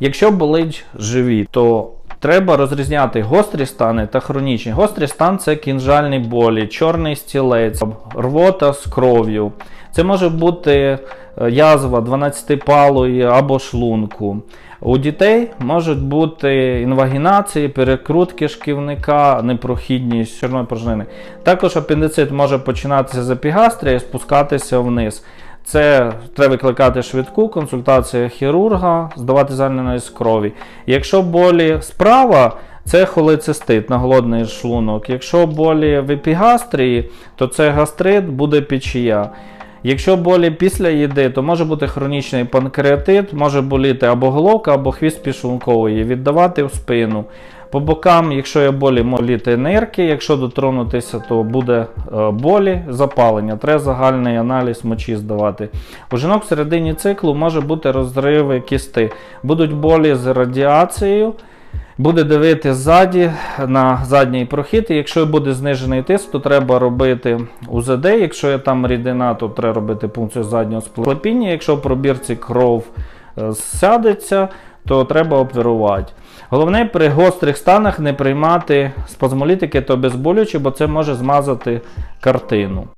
Якщо болить живіт, то треба розрізняти гострі стани та хронічні. Гострий стан це кінжальні болі, чорний стілець, рвота з кров'ю. Це може бути е, язва 12-палої або шлунку. У дітей можуть бути інвагінації, перекрутки шківника, непрохідність чорної порожнини. Також апендицит може починатися з епігастрія і спускатися вниз. Це треба викликати швидку, консультація хірурга, здавати аналіз крові. Якщо болі справа, це холецистит на голодний шлунок. Якщо болі в епігастрії, то це гастрит, буде печія. Якщо болі після їди, то може бути хронічний панкреатит, може боліти або головка, або хвіст підшлункової, віддавати в спину. По бокам, якщо є болі, можуть боліти нирки, якщо дотронутися, то буде е, болі, запалення. Треба загальний аналіз мочі здавати. У жінок в середині циклу може бути розриви кісти, будуть болі з радіацією. Буде дивити ззаді на задній прохід. І якщо буде знижений тиск, то треба робити УЗД. Якщо є там рідина, то треба робити пункцію заднього склепіння. Якщо в пробірці кров е, сядеться, то треба оперувати. Головне при гострих станах не приймати спазмолітики та обезболюючі, бо це може змазати картину.